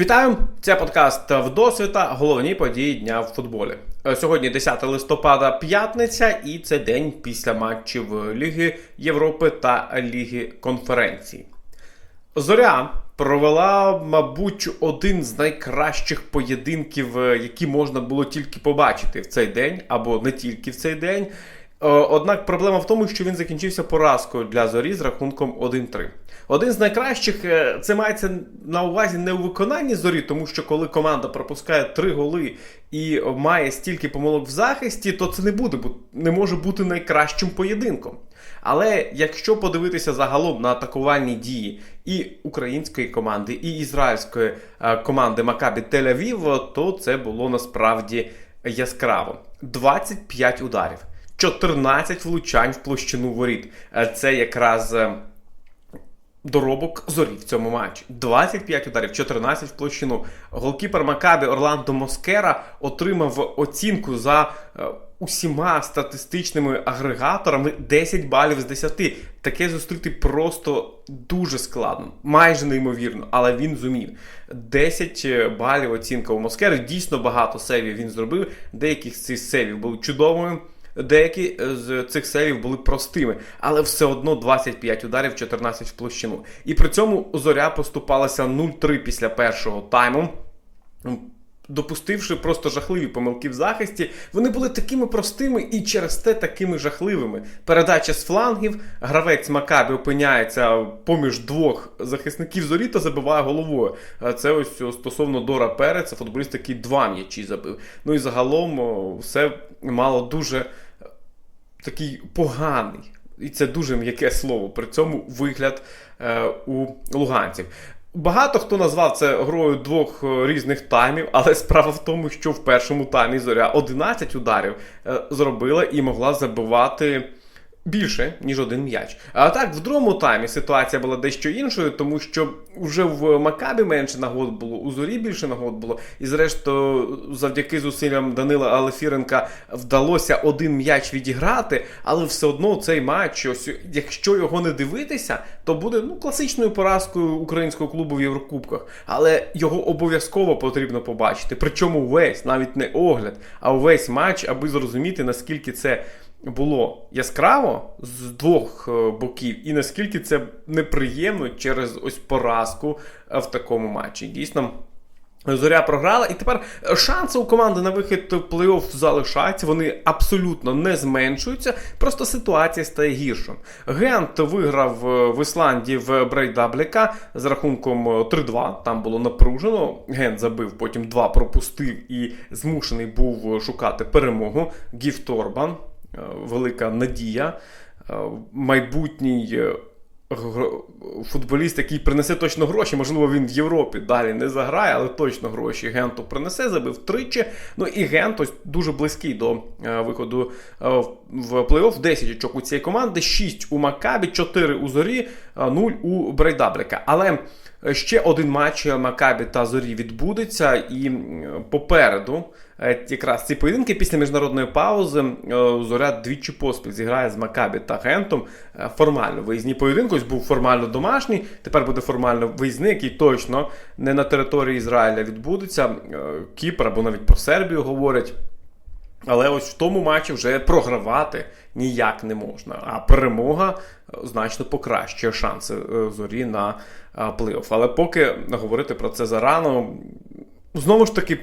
Вітаю! Це подкаст Вдосвіта. Головні події дня в футболі. Е, Сьогодні 10 листопада, п'ятниця, і це день після матчів Ліги Європи та Ліги конференцій. Зоря провела, мабуть, один з найкращих поєдинків, е, які можна було тільки побачити в цей день, або не тільки в цей день. Е, Однак проблема в тому, що він закінчився поразкою для зорі з рахунком 1-3. Один з найкращих е, це мається на увазі не у виконанні зорі, тому що коли команда пропускає три голи і має стільки помилок в захисті, то це не буде не може бути найкращим поєдинком. Але якщо подивитися загалом на атакувальні дії і української команди, і ізраїльської е, команди Макабі Тель-Авів, то це було насправді яскраво. 25 ударів, 14 влучань в площину воріт. Е, Це якраз. Е, Доробок зорі в цьому матчі. 25 ударів, 14 в площину. Голкіпер Макабі Орландо Москера отримав оцінку за е, усіма статистичними агрегаторами 10 балів з 10. Таке зустріти просто дуже складно, майже неймовірно, але він зумів. 10 балів оцінка у Москери. Дійсно багато сейвів він зробив. Деякі з цих сейвів були чудовими. Деякі з цих сейвів були простими, але все одно 25 ударів, 14 в площину. І при цьому зоря поступалася 0-3 після першого тайму. Допустивши просто жахливі помилки в захисті, вони були такими простими і через те такими жахливими. Передача з флангів, гравець Макабі опиняється поміж двох захисників зорі та забиває головою. Це ось стосовно Дора Переца, футболіст, який два м'ячі забив. Ну і загалом все мало дуже такий поганий. І це дуже м'яке слово. При цьому вигляд е, у луганців. Багато хто назвав це грою двох е, різних таймів, але справа в тому, що в першому таймі зоря 11 ударів е, зробила і могла забивати більше, ніж один м'яч. А так, в другому таймі ситуація була дещо іншою, тому що вже в Макабі менше нагод було, у зорі більше нагод було. І зрештою, завдяки зусиллям Данила Алефіренка вдалося один м'яч відіграти, але все одно цей матч, ось, якщо його не дивитися, то буде ну, класичною поразкою українського клубу в Єврокубках. Але його обов'язково потрібно побачити. Причому весь, навіть не огляд, а увесь матч, аби зрозуміти, наскільки це було яскраво з двох е, боків, і наскільки це неприємно через ось поразку е, в такому матчі. Дійсно. Зоря програла, і тепер шанси у команди на вихід в плей-офф залишаються. Вони абсолютно не зменшуються. Просто ситуація стає гіршою. Гент виграв е, в Ісландії в Брейдабліка з рахунком е, 3-2. Там було напружено. Гент забив, потім 2 пропустив і змушений був шукати перемогу. Гіф Торбан, е, велика надія, е, майбутній. е, футболіст, який принесе точно гроші. Можливо, він в Європі далі не заграє, але точно гроші Генту принесе, забив тричі. Ну і Гент ось дуже близький до е, виходу е, в- плей-офф. 10 очок у цієї команди, 6 у Макабі, 4 у Зорі, е, 0 у Брейдабліка. Але ще один матч Макабі та Зорі відбудеться, і попереду. Е, Якраз ці поєдинки після міжнародної паузи е, Зоря двічі поспіль зіграє з Макабі та Гентом е, формально. Виїзні поєдинки ось був формально домашній, тепер буде формально виїзний, який точно не на території Ізраїля відбудеться. Кіпр або навіть про Сербію говорять. Але ось в тому матчі вже програвати ніяк не можна. А перемога значно покращує шанси зорі на плей-офф. Але поки говорити про це зарано, знову ж таки.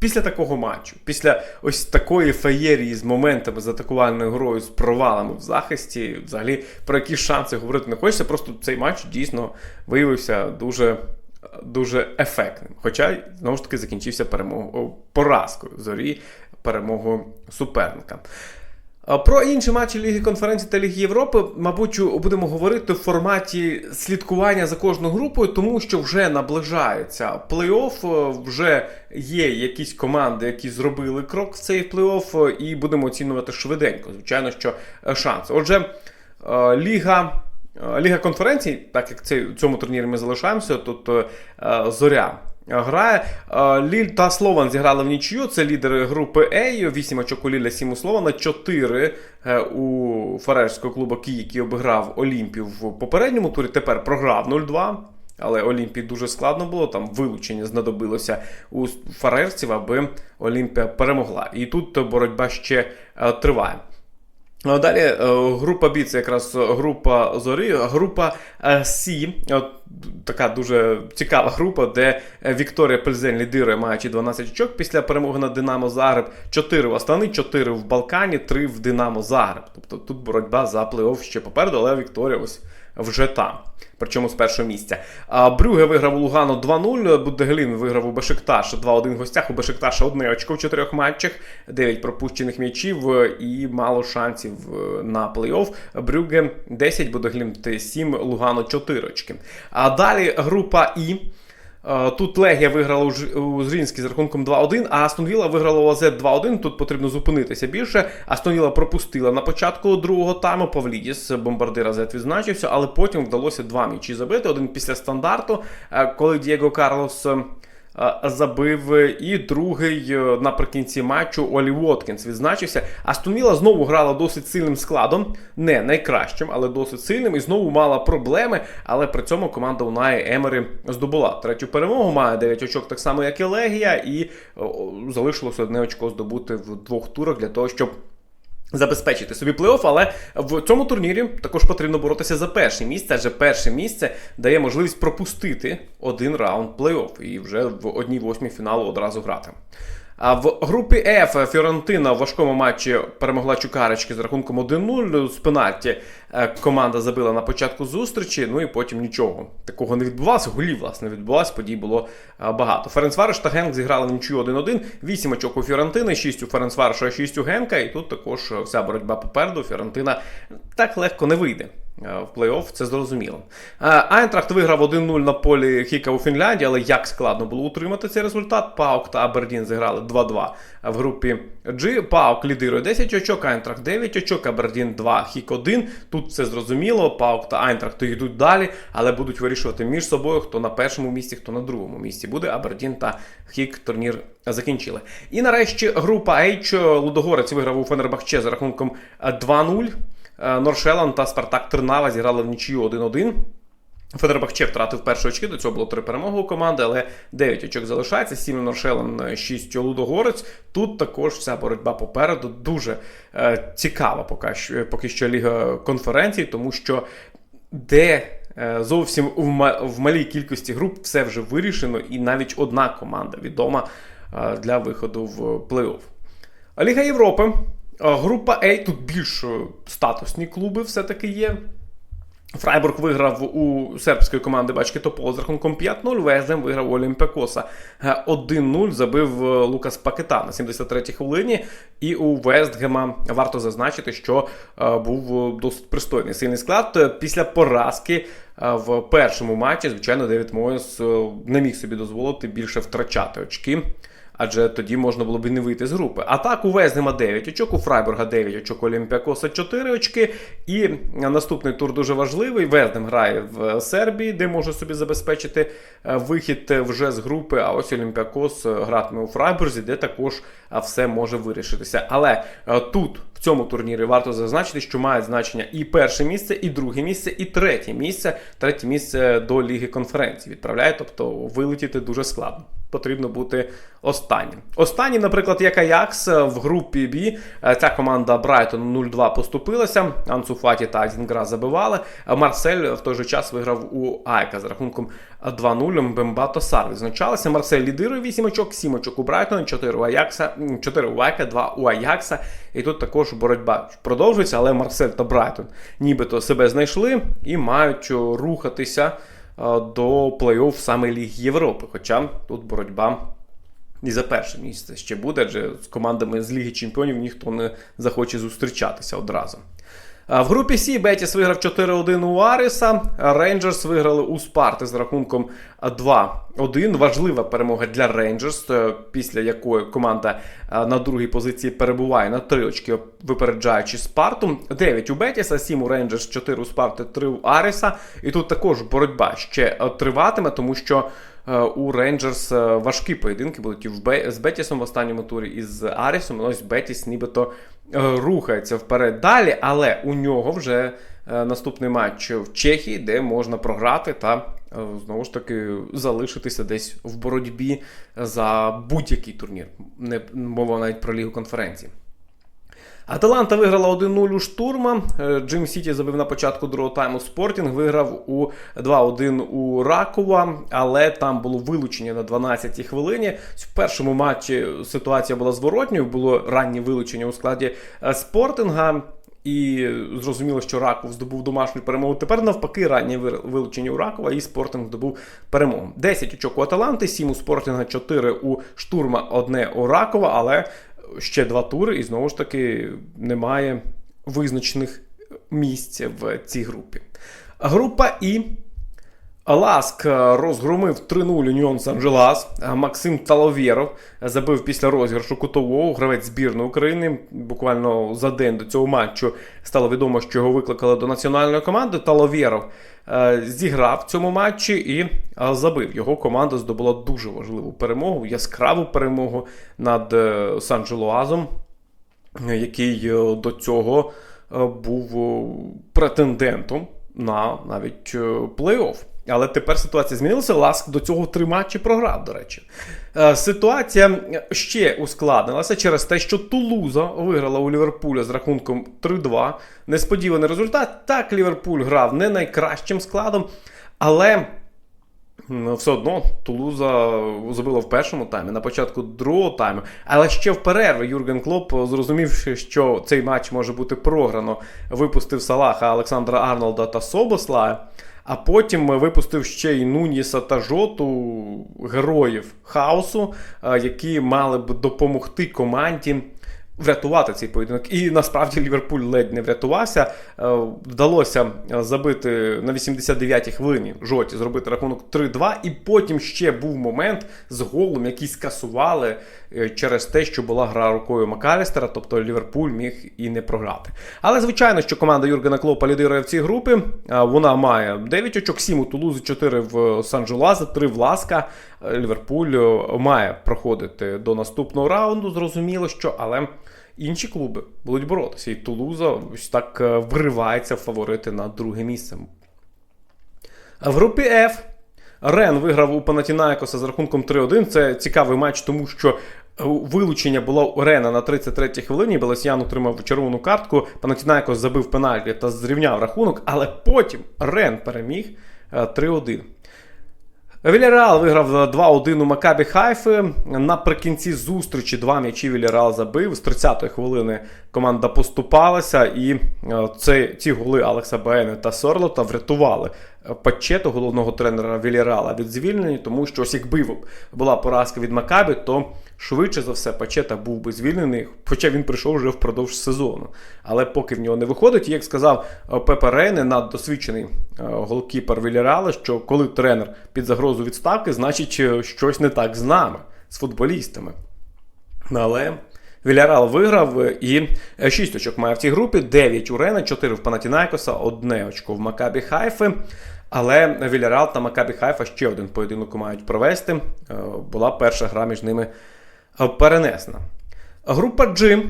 Після такого матчу, після ось такої феєрії з моментами з атакувальною грою, з провалами в захисті, взагалі про які шанси говорити не хочеться. Просто цей матч дійсно виявився дуже, дуже ефектним. Хоча, знову ж таки, закінчився перемогою поразкою зорі, перемогою суперника. Про інші матчі Ліги конференції та Ліги Європи, мабуть, будемо говорити в форматі слідкування за кожною групою, тому що вже наближається плей-офф, е, вже є якісь команди, які зробили крок в цей плей-офф, е, і будемо оцінювати швиденько. Звичайно, що е, шанс. Отже, Ліга. Ліга конференцій, так як цей, у цьому турнірі ми залишаємося, тут зоря грає. Е, Ліль та Слован зіграли в нічию. Це лідери групи А. 8 очок у Ліля, 7 у Слована, 4 е, у фарерського клубу Київ, який обіграв Олімпів в попередньому турі. Тепер програв 0-2. Але Олімпії дуже складно було. Там вилучення знадобилося у фарерців, аби Олімпія перемогла. І тут боротьба ще е, триває. Ну, Далі е, група B, це якраз група Зорі, група е, Сі, така дуже цікава група, де Вікторія Пельзень лідирує, маючи 12 очок після перемоги над Динамо Загреб, 4 в Астани, 4 в Балкані, 3 в Динамо Загреб. Тобто тут боротьба за плей-офф ще попереду, але Вікторія ось вже там. Причому з першого місця. Брюге виграв у Лугану 2-0. Буддегелін виграв у Бешикташ 2-1 в гостях. У Бешикташа одне очко в чотирьох матчах, 9 пропущених м'ячів і мало шансів е, на плей-офф. Брюге 10, Буддегелін 7, Лугану 4 очки. А далі група І. Е, Тут Легія виграла у Зрінській з рахунком 2-1, а Астон Вілла виграла у АЗ 2-1. Тут потрібно зупинитися більше. Астон Вілла пропустила на початку другого тайму. Павлідіс, бомбардир АЗ відзначився, але потім вдалося два м'ячі забити. Один після стандарту, е, коли Дієго Карлос. Е, Забив і другий е, наприкінці матчу Олі Уоткінс відзначився. Астон Вілла знову грала досить сильним складом, не найкращим, але досить сильним. І знову мала проблеми. Але при цьому команда Унай Емери здобула третю перемогу. Має 9 очок, так само як і Легія, і залишилося одне очко здобути в двох турах для того, щоб. Забезпечити собі плей-офф, але в цьому турнірі також потрібно боротися за перше місце, адже перше місце дає можливість пропустити один раунд плей-офф і вже в одній восьмій фіналу одразу грати. А в групі F Фіорентина в важкому матчі перемогла Чукарички з рахунком 1-0. З пенальті е, команда забила на початку зустрічі, ну і потім нічого такого не відбувалося. Голів, власне, не відбувалося, подій було е, багато. Ференцвариш та Генк зіграли в нічию 1-1, 8 очок у Фіорентини, 6 у Ференцвариша, 6 у Генка. І тут також е, вся боротьба попереду. Фіорентина так легко не вийде. Е, В плей-офф це зрозуміло. Е, Айнтрахт виграв 1-0 на полі Хіка у Фінляндії, але як складно було утримати цей результат. Паук та Абердін зіграли 2-2 в групі G. Паук лідирує 10 очок, Айнтрахт 9 очок, Абердін 2, Хік 1. Тут все зрозуміло. Паук та Айнтрахт йдуть далі, але будуть вирішувати між собою, хто на першому місці, хто на другому місці буде. Абердін та Хік турнір закінчили. І нарешті група H. Лудогорець виграв у Фенербахче за рахунком е, 2-0. Е, Норшелан та Спартак Тернава зіграли в нічию 1-1. Федербахче втратив перші очки, до цього було три перемоги у команди, але 9 очок залишається. 7 Норшелан, 6 Лудогорець. Тут також вся боротьба попереду дуже е, цікава поки що, поки що ліга конференцій, тому що де е, зовсім в, в малій кількості груп все вже вирішено, і навіть одна команда відома е, для виходу в плей-офф. Ліга Європи. Е, Група А тут більш е, статусні клуби все-таки є. Фрайбург виграв у сербської команди Бачки Тополо з рахунком 5-0. Везем виграв у Олімпіакоса Е, 1-0. Забив е, Лукас Пакета на 73-й хвилині. І у Вестгема варто зазначити, що е, був е, досить пристойний сильний склад. Е, Після поразки е, в першому матчі, звичайно, Девід Моєс е, не міг собі дозволити більше втрачати очки. Адже тоді можна було б і не вийти з групи. А так у Везнема 9 очок, у Фрайбурга 9 очок, Олімпіакоса 4 очки. І наступний тур дуже важливий. Везнем грає в Сербії, де може собі забезпечити е, вихід вже з групи. А ось Олімпіакос е, гратиме у Фрайбурзі, де також е, все може вирішитися. Але е, тут. В цьому турнірі варто зазначити, що має значення і перше місце, і друге місце, і третє місце. Третє місце до Ліги конференцій відправляє, тобто вилетіти дуже складно. Потрібно бути останнім. Останнім, наприклад, як Аякс е, в групі Б. Е, Ця команда Брайтон 0-2 поступилася. Анцу Фаті та Азінгра забивали. Марсель в той же час виграв у Айка з рахунком 2-0. Бембато Сар відзначалися. Марсель лідирує 8 очок, 7 очок у Брайтона, 4 у Аякса, 4 у Айка, 2 у Аякса. І тут також боротьба продовжується, але Марсель та Брайтон нібито себе знайшли і мають е, рухатися до плей-офф саме Ліг Європи. Хоча тут боротьба і за перше місце ще буде, адже з командами з Ліги Чемпіонів ніхто не захоче зустрічатися одразу. В групі Сі Бетіс виграв 4-1 у Аріса. Рейнджерс виграли у Спарти з рахунком 2-1. Важлива перемога для Рейнджерс, е, після якої команда е, на другій позиції перебуває на 3 очки, випереджаючи Спарту. 9 у Бетіса, 7 у Рейнджерс, 4 у Спарти, 3 у Аріса. І тут також боротьба ще триватиме, тому що. Е, У Рейнджерс е, важкі поєдинки будуть і з Бетісом в останньому турі, і з Арісом. Ось Бетіс нібито е, рухається вперед далі, але у нього вже наступний матч в Чехії, де можна програти та знову ж таки залишитися десь в боротьбі за будь-який турнір. Не мова навіть про лігу конференцій. Аталанта виграла 1-0 у штурма. Е, Джим Сіті забив на початку другого тайму Спортінг. Виграв у 2-1 у Ракова, але там було вилучення на 12-й хвилині. В першому матчі ситуація була зворотньою, було раннє вилучення у складі е, Спортинга. І зрозуміло, що Раков здобув домашню перемогу. Тепер навпаки, раннє вилучення у Ракова і Спортинг здобув перемогу. 10 очок у Аталанти, 7 у Спортинга, 4 у штурма, 1 у Ракова, але ще два тури, і знову ж таки немає визначених місць в цій групі. Група І. Ласк розгромив 3-0 Уніон Сан-Джелас. Максим Таловєров забив після розіграшу кутового гравець збірної України. Буквально за день до цього матчу стало відомо, що його викликали до національної команди. Таловєров е, зіграв в цьому матчі і е, забив. Його команда здобула дуже важливу перемогу, яскраву перемогу над е, Сан-Джелуазом, який е, до цього е, був е, претендентом на навіть е, плей-офф. Але тепер ситуація змінилася. Ласк до цього три матчі програв, до речі. Е, Ситуація ще ускладнилася через те, що Тулуза виграла у Ліверпуля з рахунком 3-2. Несподіваний результат. Так, Ліверпуль грав не найкращим складом, але все одно Тулуза забила в першому таймі, на початку другого тайму. Але ще в перерві Юрген Клоп, зрозумівши, що цей матч може бути програно, випустив Салаха, Олександра Арнолда та Собослая. А потім випустив ще й Нуніса та Жоту, героїв хаосу, е, які мали б допомогти команді врятувати цей поєдинок. І насправді Ліверпуль ледь не врятувався. Е, Вдалося забити на 89-й хвилині жоті, зробити рахунок 3-2. І потім ще був момент з голом, який скасували е, через те, що була гра рукою Макалістера, тобто Ліверпуль міг і не програти. Але звичайно, що команда Юргена Клопа лідирує в цій групі. Е, Вона має 9 очок, 7 у Тулузи, 4 в Сан-Джулаза, 3 в Ласка. Е, Ліверпуль е, має проходити до наступного раунду, зрозуміло, що але. Інші клуби будуть боротися, і Тулуза ось так е, вривається в фаворити на друге місце. В групі F Рен виграв у Панатінаєкоса з рахунком 3-1. Це цікавий матч, тому що е, вилучення було у Рена на 33-й хвилині. Белесян отримав червону картку. Панатінаєкос забив пенальті та зрівняв рахунок, але потім Рен переміг е, 3-1. Вільяреал виграв 2-1 у Макабі Хайфи. Наприкінці зустрічі два м'ячі Вільяреал забив. З 30-ї хвилини команда поступалася, і е, це, ці голи Алекса Баени та Сорлота врятували Пачету, головного тренера Вільяреала, від звільнення, тому що ось якби була поразка від Макабі, то швидше за все Пачета був би звільнений, хоча він прийшов вже впродовж сезону. Але поки в нього не виходить, як сказав е, Пепе Рейне, наддосвідчений е, голкіпер Вільяреала, що коли тренер під загрозу відставки, значить е, щось не так з нами, з футболістами. Але Вільярал виграв і 6 очок має в цій групі, 9 у Рена, 4 в Панатінайкоса, 1 очко в Макабі Хайфи. Але Вільярал та Макабі Хайфа ще один поєдинок мають провести. Була перша гра між ними перенесена. Група G.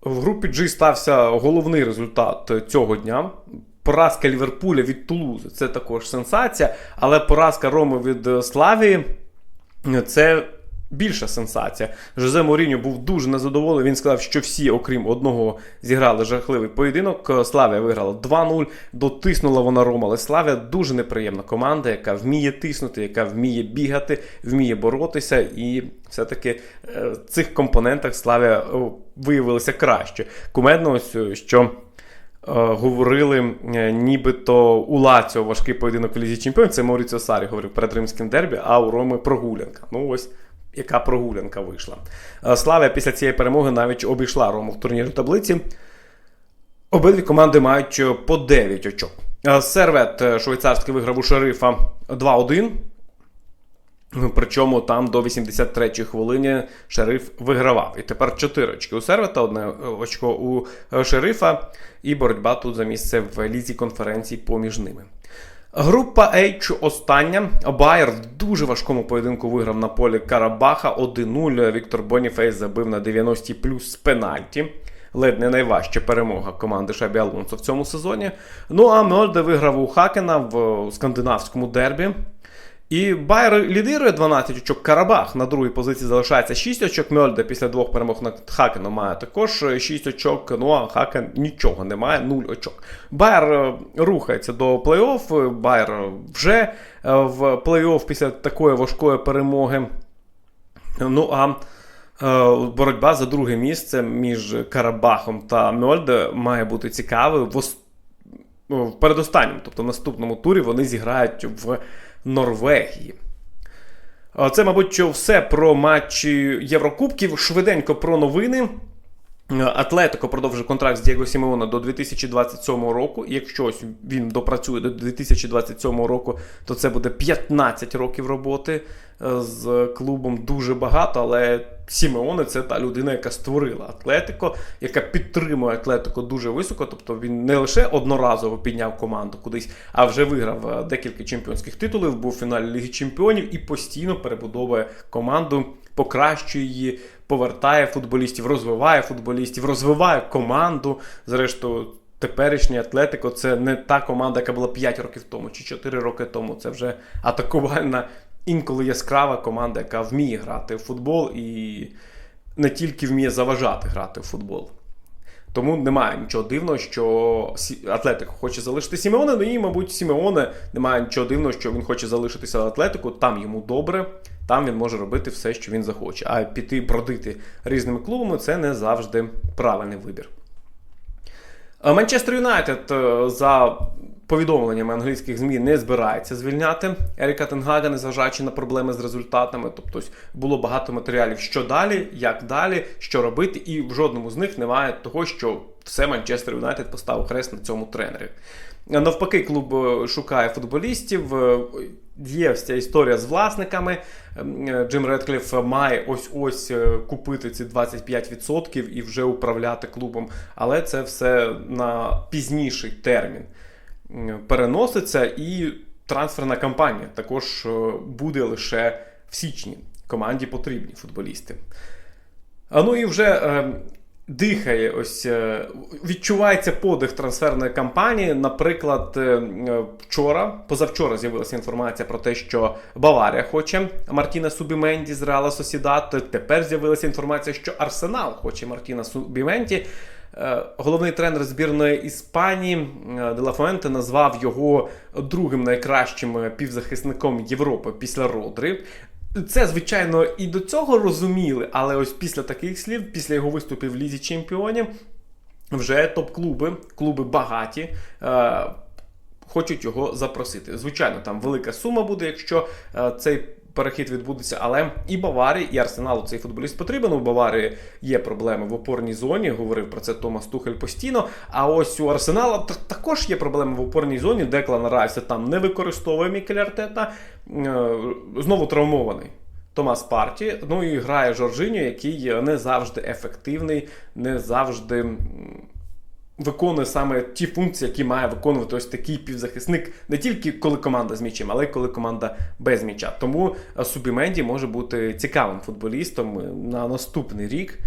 В групі G стався головний результат цього дня. Поразка Ліверпуля від Тулузи це також сенсація, але поразка Роми від е, Славії це більша сенсація. Жозе Моріньо був дуже незадоволений. Він сказав, що всі, окрім одного, зіграли жахливий поєдинок. Славія виграла 2-0, дотиснула вона Рома. Але Славія дуже неприємна команда, яка вміє тиснути, яка вміє бігати, вміє боротися. І все-таки е, в цих компонентах Славія е, виявилася краще. Кумедно, ось, що. е, Говорили, е, нібито у Лаціо важкий поєдинок в Лізі Чемпіонів. Це Мауріціо Сарі говорив перед римським дербі, а у Роми прогулянка. Ну ось яка прогулянка вийшла. Е, Славія після цієї перемоги навіть обійшла Рому в турнірі таблиці. Обидві команди мають е, по 9 очок. Е, Сервет швейцарський виграв у шерифа 2-1. Причому там до 83-ї хвилини шериф вигравав. І тепер 4 очки у сервета, одне очко у шерифа, і боротьба тут за місце в лізі конференцій поміж ними. Група H остання. Байер в дуже важкому поєдинку виграв на полі Карабаха 1-0. Віктор Боніфейс забив на 90 плюс з пенальті. ледь не найважча перемога команди Шабі Алонсо в цьому сезоні. Ну а Мьольде виграв у Хакена в скандинавському дербі. І Байер лідирує 12 очок. Карабах на другій позиції залишається 6 очок. Мьольде після двох перемог над Хакеном має також 6 очок. Ну а Хакен нічого не має, 0 очок. Байер е, рухається до плей-офф. Байер вже е, в плей-офф після такої важкої перемоги. Ну а е, боротьба за друге місце між Карабахом та Мьольде має бути цікавою. В, в передостанньому, тобто в наступному турі, вони зіграють в Норвегії. Це, мабуть, що все про матчі Єврокубків. Швиденько про новини. Атлетико продовжує контракт з Дієго Сімеона до 2027 року. Якщо ось він допрацює до 2027 року, то це буде 15 років роботи е, з клубом. Дуже багато, але Сімеоне це та людина, яка створила Атлетико, яка підтримує Атлетико дуже високо. Тобто він не лише одноразово підняв команду кудись, а вже виграв е, декілька чемпіонських титулів, був в фіналі Ліги Чемпіонів і постійно перебудовує команду, покращує її, повертає футболістів, розвиває футболістів, розвиває команду. Зрештою, теперішнє Атлетико це не та команда, яка була 5 років тому чи 4 роки тому. Це вже атакувальна, інколи яскрава команда, яка вміє грати в футбол і не тільки вміє заважати грати в футбол. Тому немає нічого дивного, що Атлетико хоче залишити Сімеоне. Ну і, мабуть, Сімеоне немає нічого дивного, що він хоче залишитися в Атлетику. Там йому добре, там він може робити все, що він захоче. А піти бродити різними клубами це не завжди правильний вибір. Манчестер Юнайтед е, за повідомленнями англійських ЗМІ не збирається звільняти Еріка Тенгага, незважаючи на проблеми з результатами. Тобто було багато матеріалів, що далі, як далі, що робити, і в жодному з них немає того, що все Манчестер Юнайтед поставив хрест на цьому тренері. Навпаки, клуб е, шукає футболістів. е, Є вся історія з власниками. Е, Джим Редкліф має ось ось купити ці 25% і вже управляти клубом. Але це все на пізніший термін переноситься, і трансферна кампанія також е, буде лише в січні. Команді потрібні футболісти. А ну і вже е, дихає, ось е, відчувається подих трансферної кампанії. Наприклад, е, е, вчора, позавчора з'явилася інформація про те, що Баварія хоче Мартіна Субіменді з Реала Сосідат. Тепер з'явилася інформація, що Арсенал хоче Мартіна Субіменді. Е, Головний тренер збірної Іспанії е, Де Ла Фуенте назвав його другим найкращим півзахисником Європи після Родри. Це, звичайно, і до цього розуміли, але ось після таких слів, після його виступів в Лізі Чемпіонів, вже топ-клуби, клуби багаті. Е, Хочуть його запросити. Звичайно, там велика сума буде, якщо цей перехід відбудеться, але і Баварії, і Арсеналу цей футболіст потрібен. У Баварії є проблеми в опорній зоні. Говорив про це Томас Тухель постійно. А ось у Арсенала також є проблеми в опорній зоні. Деклан Райса там не використовує Мікель Артета. Е, Знову травмований. Томас Парті, ну і грає Жоржиньо, який не завжди ефективний, не завжди виконує саме ті функції, які має виконувати ось такий півзахисник, не тільки коли команда з м'ячем, але й коли команда без м'яча. Тому е, Субіменді може бути цікавим футболістом е, на наступний рік.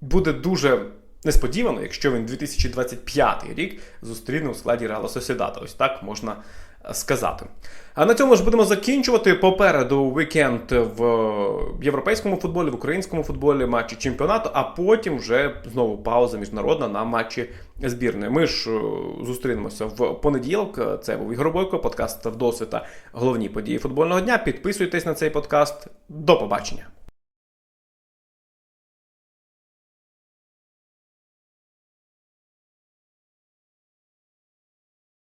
Буде дуже несподівано, якщо він 2025 рік зустріне у складі Реала Сосідата. Ось так можна сказати. А на цьому ж будемо закінчувати. Попереду вікенд в європейському футболі, в українському футболі, матчі чемпіонату, а потім вже знову пауза міжнародна на матчі збірної. Ми ж е, зустрінемося в понеділок. Це був Ігор Бойко, подкаст «Вдосвіта. Головні події футбольного дня. Підписуйтесь на цей подкаст. До побачення.